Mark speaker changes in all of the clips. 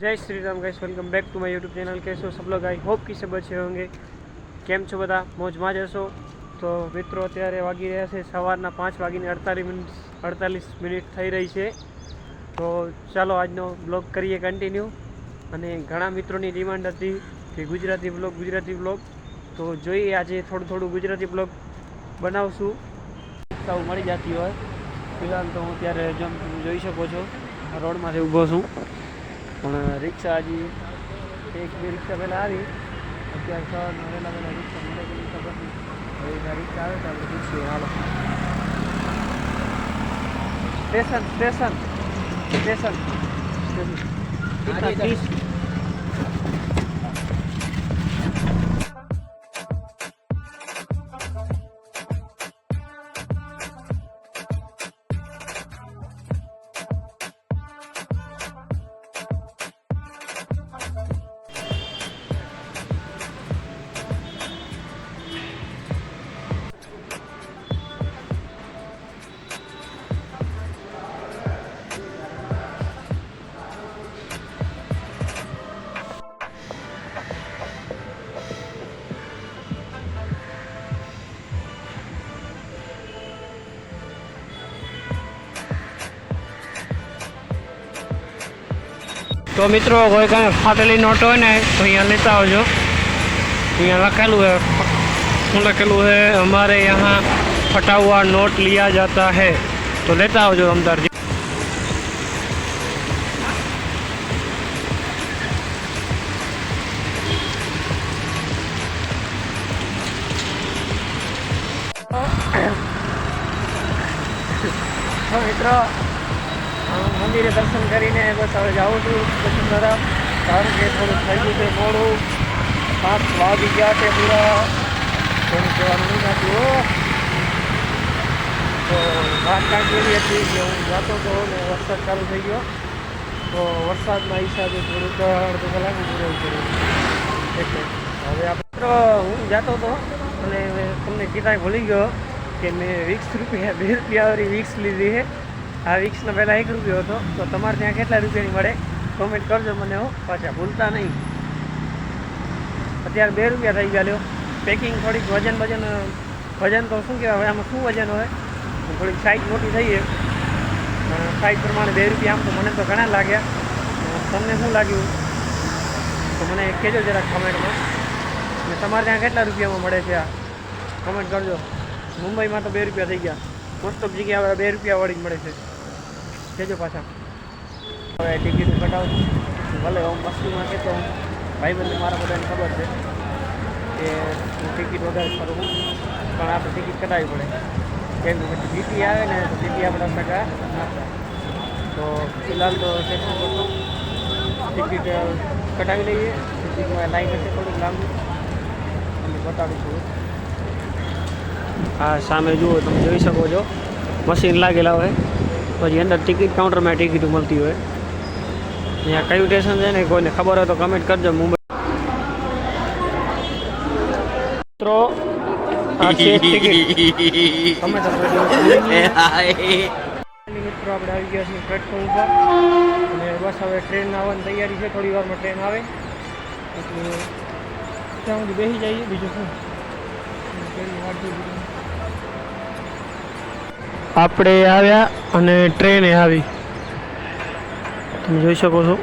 Speaker 1: Jai Shri Ram guys welcome back to my YouTube channel કેસો સબ log? I hope કે સબ હોંગે. કેમ છો બધા? મોજમાં જ હશો? તો મિત્રો, અત્યારે વાગી રહ્યા છે સવારના પાંચ વાગીને અડતાલીસ મિનિટ અડતાલીસ મિનિટ થઈ રહી છે. તો ચાલો આજનો બ્લોગ કરીએ કન્ટિન્યુ અને ઘણા મિત્રોની ડિમાન્ડ હતી કે ગુજરાતી બ્લોગ ગુજરાતી બ્લોગ તો જોઈએ આજે થોડું થોડું ગુજરાતી બ્લોગ બનાવશું. સૌ મળી જતી હોય. ફિલહાલ તો હું અત્યારે જેમ જોઈ શકો છો. રોડમાંથી ઊભો છું. પણ રિક્ષા હજી એક બે રિક્ષા પહેલાં આવી. અત્યારે સવારના વહેલા વહેલા રિક્ષા મળે કે ખબર નહીં હવે એના રિક્ષા આવે તો આપણે પૂછીએ hello. Station station station. Station. તો મિત્રો, કોઈ કાંઈ ફાટેલી નોટ હોય ને, તો અહીંયા લેતા આવજો. અહીંયા લખેલું હે શું લખેલું હે અમારે યહાં ફટાવા નોટ લિયા જાતા હે. તો લેતા આવજો અમદાવાદ. મિત્રો મંદિરે દર્શન કરીને બસ હવે જાઉં છું. વાગી ગયા છે પૂરા. થોડું કહેવાનું નહીં હો. તો વાત કાંઈક એવી હતી કે હું જતો હતો ને વરસાદ ચાલુ થઈ ગયો. તો વરસાદના હિસાબે થોડુંક અડધો કલાક ઊભું રહેવું પડ્યું. એટલે હવે આપણે હું જતો હતો અને તમને કીધા ભૂલી ગયો કે મેં વીસ રૂપિયા, બે રૂપિયાવાળી વિક્સ લીધી છે. આ વિક્સનો પહેલાં એક રૂપિયો હતો. તો તમારે ત્યાં કેટલા રૂપિયાની મળે? કોમેન્ટ કરજો મને, હો. પાછા ભૂલતા નહીં. અત્યારે બે રૂપિયા થઈ ગયા લ્યો. પેકિંગ થોડીક વજન વજન વજન તો શું કહેવાય, હવે આમાં શું વજન હોય? થોડીક સાઈઝ મોટી થઈ સાઈઝ પ્રમાણે બે રૂપિયા આમ તો મને તો ઘણા લાગ્યા. તમને શું લાગ્યું? તો મને કહેજો જરાક કમેન્ટમાં અને તમારે ત્યાં કેટલા રૂપિયામાં મળે છે આ? કમેન્ટ કરજો. મુંબઈમાં તો બે રૂપિયા થઈ ગયા. મોસ્ટ ઓફ જગ્યાએ બે રૂપિયા વાળી જ મળે છે. કહેજો પાછા. હવે ટિકિટ કટાવું ભલે હું મસ્તીમાં કહેતો હું ભાઈબંધને મારા બધાને ખબર છે કે હું ટિકિટ વગર કરું પણ આપણે ટિકિટ કઢાવી પડે. કેમ કે પછી જીટી આવે ને તો જીટી આપણા ટકા તો ફિલહાલ તો ટિકિટ કટાવી લઈએ. ટિકિટમાં લાઈન હશે થોડીક લાંબુ. તમને છું હા, સામે જુઓ, તમે જોઈ શકો છો. મશીન લાગેલા હોય. પછી અંદર ટિકિટ કાઉન્ટરમાં ટિકિટ મળતી હોય. અહીંયા કયું સ્ટેશન છે ને કોઈને ખબર હોય તો કમેન્ટ કરજો. મુંબઈ મિત્રો, આ મિત્રો, આપણે આવી ગયા છીએ પ્લેટફોર્મ ઉપર. અને બસ હવે ટ્રેન આવવાની તૈયારી છે. થોડી વારમાં ટ્રેન આવે. એટલે ત્યાં સુધી બેસી જઈએ. બીજું શું? આપણે આવ્યા અને ટ્રેને આવી. તમે જોઈ શકો છો.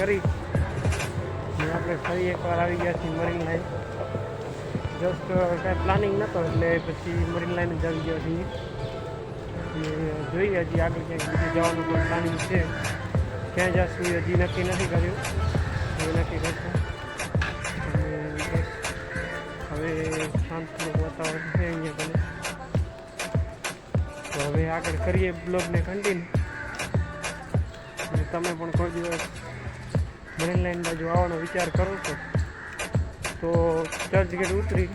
Speaker 1: કરી. આપણે ફરી એકવાર આવી ગયા છીએ મરીન લાઈન જસ્ટ કાંઈ પ્લાનિંગ નહોતો એટલે પછી મરીન લાઈન જ આવી ગયા છીએ. જોઈએ હજી આગળ ક્યાંક બીજે જવાનું કોઈ પ્લાનિંગ છે. ક્યાં જશું હજી નક્કી નથી કર્યું. હવે નક્કી કરશું. હવે શાંતિનું વાતાવરણ છે અહીંયા કને તો હવે આગળ કરીએ બ્લોગને કન્ટિન્યુ તમે પણ કોઈ દિવસ મરીન લાઈન બાજુ આવવાનો વિચાર કરો છો, તો ચર્ચ ગેટ ઉતરી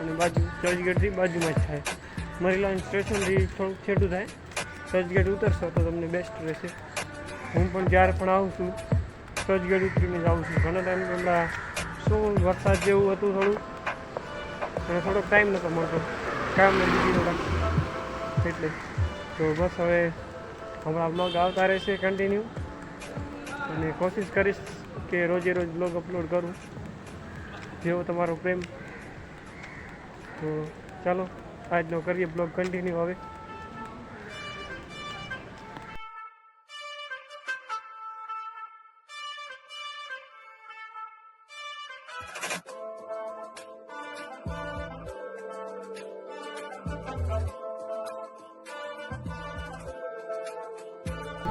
Speaker 1: અને બાજુ ચર્ચ ગેટથી બાજુમાં જ થાય. મરી લાઈન સ્ટેશનથી થોડુંક છેટું થાય. ચર્ચ ગેટ ઉતરશો તો તમને બેસ્ટ રહેશે. હું પણ જ્યારે પણ આવું છું ચર્ચ ગેટ ઉતરીને જ આવું છું. ઘણા ટાઈમ પહેલાં શું વરસાદ જેવું હતું થોડું, અને થોડોક ટાઈમ નહોતો મળતો. કામ બીજી થોડાક. એટલે તો બસ હવે હમણાં બ્લોગ આવતા રહેશે કન્ટિન્યુ અને કોશિશ કરીશ કે રોજે રોજ બ્લોગ અપલોડ કરું, જેવો તમારો પ્રેમ. તો ચાલો, આજનો કરીએ બ્લોગ કન્ટિન્યુ હવે.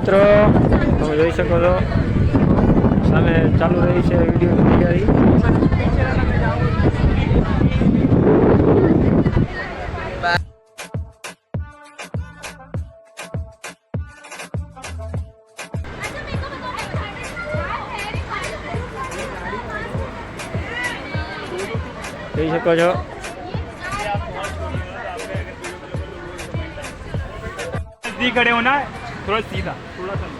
Speaker 1: મિત્રો તમે જોઈ શકો છો સામે ચાલુ રહી છે વિડીયોની તૈયારી જોઈ શકો છો
Speaker 2: नजदीक खड़े होना है थोड़ा सीधा थोड़ा सा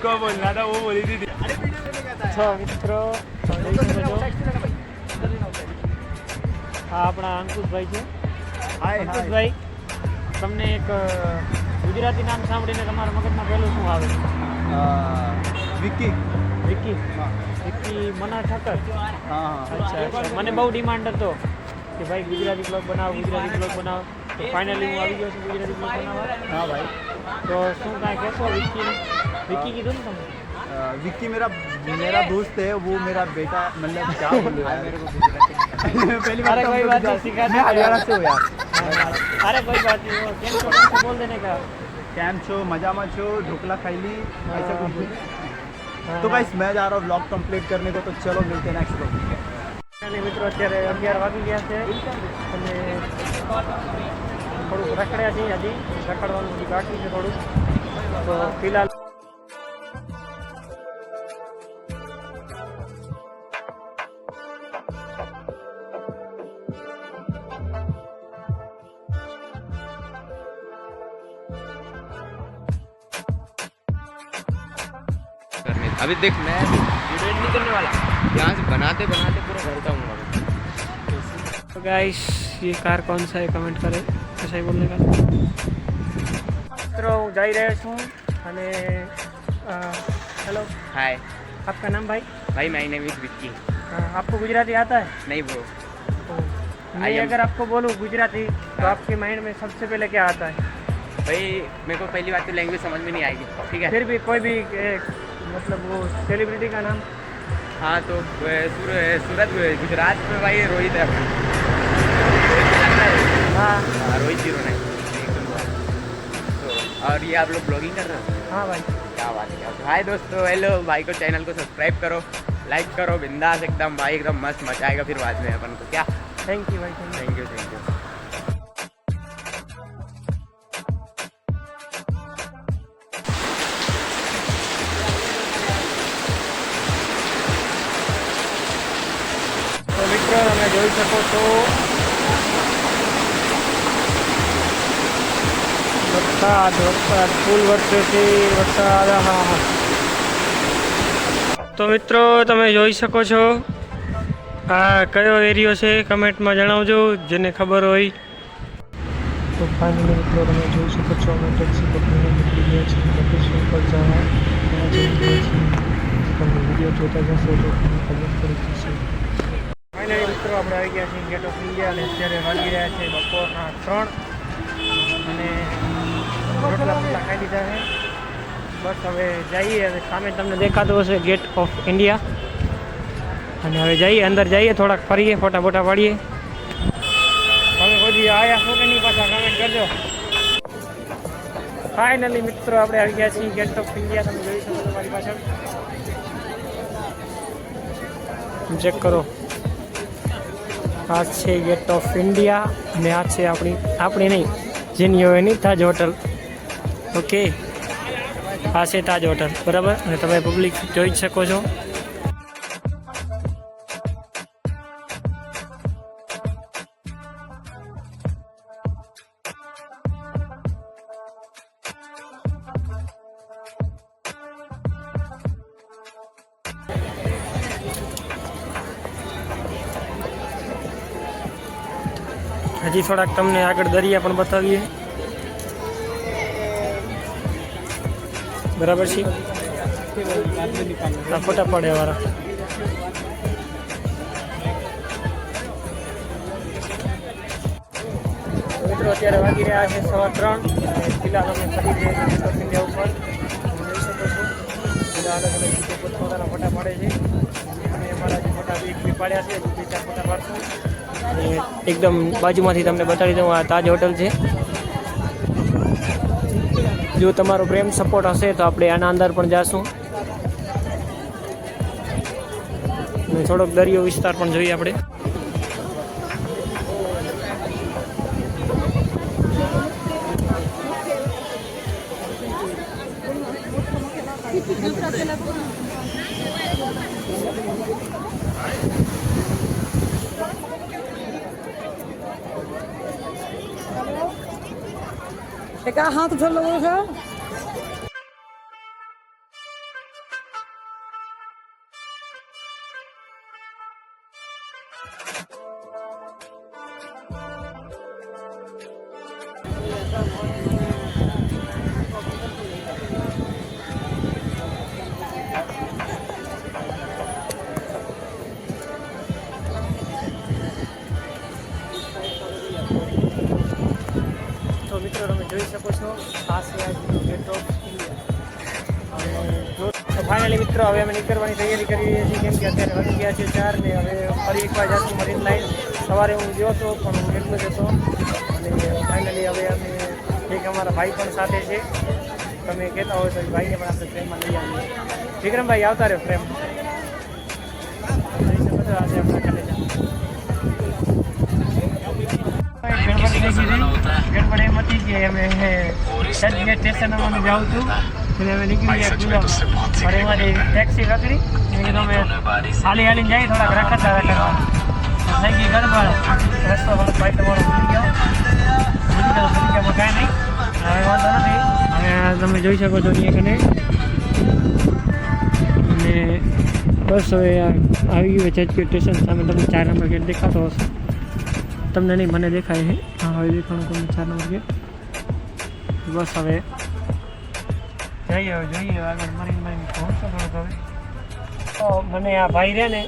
Speaker 2: मैं उनको बोलना था वो बोली थी
Speaker 1: છ મિત્રો જોઈ શકો છો આ આપણા અંકુશભાઈ છે અંકુશભાઈ તમને એક અ, ગુજરાતી નામ સાંભળીને તમારા મગજમાં પહેલું શું આવે
Speaker 3: વિકી
Speaker 1: વિકી વિકી મના ઠક્કર
Speaker 3: હા
Speaker 1: અચ્છા અચ્છા મને બહુ ડિમાન્ડ હતો કે ભાઈ ગુજરાતી બ્લોગ બનાવો ગુજરાતી બ્લોગ બનાવો તો ફાઇનલી હું આવી ગયો છું ગુજરાતી બ્લોગ બનાવવા
Speaker 3: हाँ भाई
Speaker 1: તો શું કાંઈ કહેશો વિકીને વિકી કીધું ને તમે
Speaker 3: अ, विक्की मेरा मेरा दोस्त है वो मेरा बेटा मतलब क्या बोलूं यार मेरे को पहली
Speaker 1: अरे कोई बात नहीं, सिखा
Speaker 3: मैं हरियाणा से हूँ यार
Speaker 1: अरे कोई बात नहीं वो केम छो केम छो बोल देने का
Speaker 3: कैम छो मजा मत छो ढोकला खाई ली ऐसा कुछ बोल
Speaker 1: हाँ,
Speaker 3: तो गाइस मैं जा रहा हूँ ब्लॉग कंप्लीट करने को तो चलो मिलते हैं नेक्स्ट ब्लॉग
Speaker 1: અને મિત્રો અત્યારે અગિયાર વાગી ગયા છે અને થોડુંક રખડ્યા છીએ હજી રખડવાનું હજી બાકી છે થોડુંક તો ફિલહાલ
Speaker 4: करने अभी देख मैं वीडियो नहीं करने वाला यहाँ से बनाते बनाते पूरा घर का हूँ
Speaker 1: तो गाइस ये कार कौन सा है कमेंट करें ऐसा ही बोलने का મિત્રો હું જઈ રહ્યો છું અને હેલો
Speaker 4: हाय
Speaker 1: आपका नाम भाई
Speaker 4: भाई my name is Vicky
Speaker 1: uh, आपको गुजराती आता है
Speaker 4: नहीं ब्रो
Speaker 1: तो मैं
Speaker 4: I am-
Speaker 1: अगर आपको बोलूँ गुजराती तो आपके माइंड में सबसे पहले क्या आता है
Speaker 4: भाई मेरे को पहली बात तो लैंग्वेज समझ में नहीं आएगी ठीक है
Speaker 1: फिर भी कोई भी एक, मतलब वो सेलिब्रिटी का नाम
Speaker 4: हाँ तो अ, सूर, सूरत गुजरात में भाई रोहित है अपना रोहित को जानता है?
Speaker 1: हाँ
Speaker 4: हाँ, रोहित जीरो नाइन तो और ये आप लोग ब्लॉगिंग कर रहे हो
Speaker 1: हाँ भाई
Speaker 4: क्या बात है तो हाय दोस्तों हेलो भाई को चैनल को सब्सक्राइब करो लाइक करो बिंदास एकदम भाई एकदम मस्त मचाएगा फिर बाद में अपन को क्या
Speaker 1: थैंक यू भाई thank
Speaker 4: thank you thank you
Speaker 1: તો મિત્રો તમે જોઈ શકો છો વરસાદ વરસાદ ફૂલ વરસે છે વરસાદ હા હા તો મિત્રો તમે જોઈ શકો છો આ કયો એરિયો છે કમેન્ટમાં જણાવજો જેને ખબર હોય. તો ફાઇનલી મિત્રો તમે જોઈ શકો છો અમે ટેક્સી પકડીને નીકળી ગયા છીએ લોકેશન પર જવા ત્યાં જઈ રહ્યા છીએ. તમને વીડિયો જોતા જશો તો ખબર પડી જશે. ફાઇનલી મિત્રો આપણે આવી ગયા છીએ ગેટ ઓફ ઇન્ડિયા અને અત્યારે વાગી રહ્યા છે બપોરના ત્રણ. અને રોટલા પોટલા ખાઈ લીધા છે. બસ હવે જઈએ અને સામે તમને દેખાતું હશે ગેટ ઓફ ઇન્ડિયા. અને હવે જઈએ, અંદર જઈએ, થોડાક ફરીએ ફોટા ફોટા પાડીએ. હવે કોઈ આયા શું કે નહીં પાછા કમેન્ટ કરજો. ફાઇનલી મિત્રો, આપણે આવી ગયા છીએ ગેટ ઓફ ઇન્ડિયા. તમે જોઈ શકો છો મારી પાછળ. ચેક કરો. આ છે ગેટ ઓફ ઇન્ડિયા અને આ છે આપણી આપણી નહીં. જેની હોય એની તાજ હોટલ. ઓકે આ છે તાજ હોટલ. બરાબર? અને તમે પબ્લિક જોઈ શકો છો. હજી થોડાક તમને આગળ દરિયા પણ બતાવીએ. બરાબર છે? ફોટા પાડ્યા મિત્રો, અત્યારે વાગી રહ્યા છે સવા ત્રણ. છીએ ગેટ ઓફ ઇન્ડિયા ઉપર. જોઈ શકો છો. બધા અલગ અલગ રીતે પોતપોતાના ફોટા પાડે છે. અને અમારા જે ફોટા બી પાડ્યા છે. બીજા ફોટા પાડશું. એકદમ બાજુમાંથી તમને બતાડી દઉં, આ તાજ હોટલ છે. જો તમારો પ્રેમ સપોર્ટ હશે તો આપણે આના અંદર પણ જાશું. થોડોક દરિયો વિસ્તાર પણ જોઈએ આપણે.
Speaker 5: একা
Speaker 1: হাত উঠালো বলো જોઈ શકો છો. આ આજનું ગેટ ઓફ ઇન્ડિયા ફાઇનલી મિત્રો, હવે અમે નીકળવાની તૈયારી કરી રહ્યા છીએ કેમ કે અત્યારે વાગી ગયા છે ચાર ને હવે ફરી એકવાર જશું મરીન લાઈન સવારે હું ગયો હતો, પણ હું એકલો જ હતો. અને ફાઇનલી હવે અમે એક અમારા ભાઈ પણ સાથે છે. તમે કહેતા હોય તો ભાઈને પણ આપણે ફ્રેમમાં લઈ આવીએ. વિક્રમભાઈ આવતા રહ્યો છો આજે આપણે કે અમે ચર્ચગેટ સ્ટેશન અમે જાઉં છું એટલે અમે નીકળી ગયા ગુલાબ અને એમાંથી ટેક્સી પકડી મેં કીધું અમે હાલી હાલી જઈએ થોડાક રખડતા રખડતા. થઈ ગઈ ગડબડ. રસ્તો વાળો ભાઈ વાળો ભૂલી ગયો. ભૂલી ગયો ભૂલી ગયો કાંઈ નહીં. હવે વાંધો નથી. તમે જોઈ શકો છો અહીંયા કને. અને બસ હવે આવી ગયું ચર્ચગેટ સ્ટેશન સામે તમને ચાર નંબર ગેટ દેખાતો હશે. તમને નહીં મને દેખાય છે. હા હવે દેખાણું તમને ચાર નંબર ગેટ બસ હવે. જઈએ હવે, જોઈએ આગળ મરીન મરીન પહોંચતો થોડોક હવે? તો મને આ ભાઈ રહે ને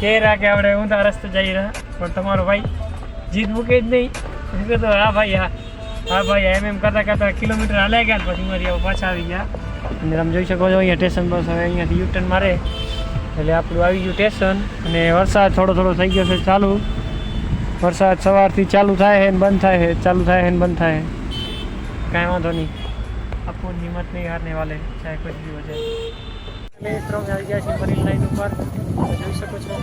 Speaker 1: કે રાખે આપણે ઊંધા રસ્તે જઈ રહ્યા. પણ તમારો ભાઈ જીત મૂકે જ નહીં. કીધું હા ભાઈ, હા. હા ભાઈ એમ એમ કરતાં કરતાં કિલોમીટર હાલ્યા ગયા પછી મારી આવું પાછા આવી ગયા. અને તમે જોઈ શકો છો, અહીંયા સ્ટેશન બસ હવે અહીંયાથી યુટર્ન મારે. એટલે આપણું આવી ગયું સ્ટેશન. અને વરસાદ થોડો થોડો થઈ ગયો છે ચાલુ. વરસાદ સવારથી ચાલુ થાય છે ને બંધ થાય છે, ચાલુ થાય છે ને બંધ થાય છે. કાંઈ વાંધો નહીં. આપકો હિંમત નહીં હારને વાલે, ચાહે કુછ ભી હો જાય અમે મિત્રો, અમે આવી ગયા છીએ મરીન લાઈન ઉપર. તમે જોઈ શકો છો.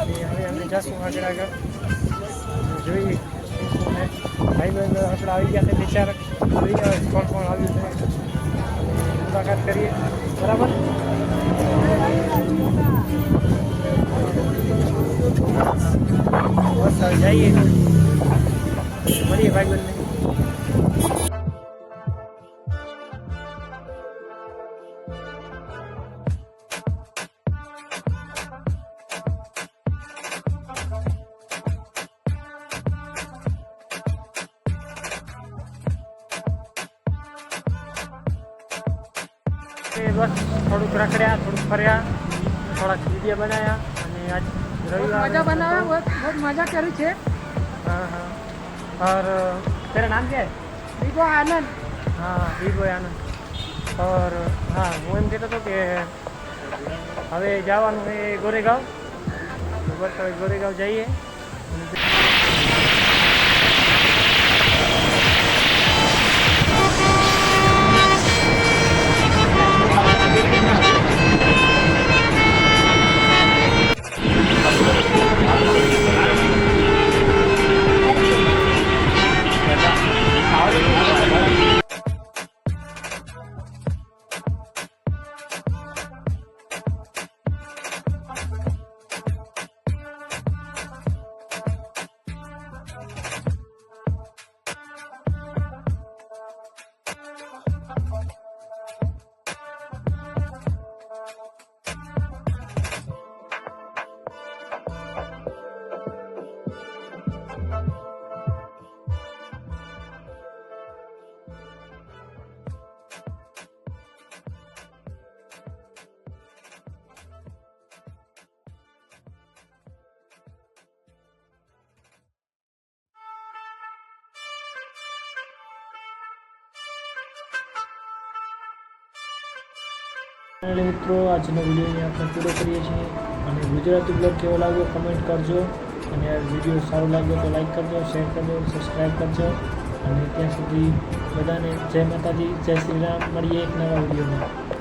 Speaker 1: અને હવે અમે જઈશું આગળ આગળ. અને જોઈએ શું શું છે. ભાઈ બહેન આપણે આવી ગયા છે બે ચાર જોઈએ હવે કોણ કોણ આવ્યું છે. અને મુલાકાત કરીએ. બરાબર? બસ, હવે જઈએ. મળીએ ભાઈ બંને ફર્યા થોડાક વિડીયો બનાવ્યા અને આજ रविवार
Speaker 5: मजा बना है बहुत बहुत मजा करी छे
Speaker 1: हाँ हाँ और तेरा नाम क्या है
Speaker 5: વિવો આનંદ
Speaker 1: હા વિવો આનંદ ઓર હા હું એમ કહેતો હતો કે હવે જવાનું છે ગોરેગાંવ તો બસ હવે ગોરેગાંવ જઈએ Thank you.
Speaker 6: ફાઇનલી મિત્રો, આજનો વીડિયો અહીંયા આપણે પૂરો કરીએ છીએ. અને ગુજરાતી બ્લોગ કેવો લાગ્યો કમેન્ટ કરજો. અને આ વીડિયો સારો લાગ્યો તો લાઈક કરજો શેર કરજો સબસ્ક્રાઈબ કરજો. અને ત્યાં સુધી બધાને જય માતાજી, જય શ્રી રામ. મળીએ એક નવા વિડીયોમાં.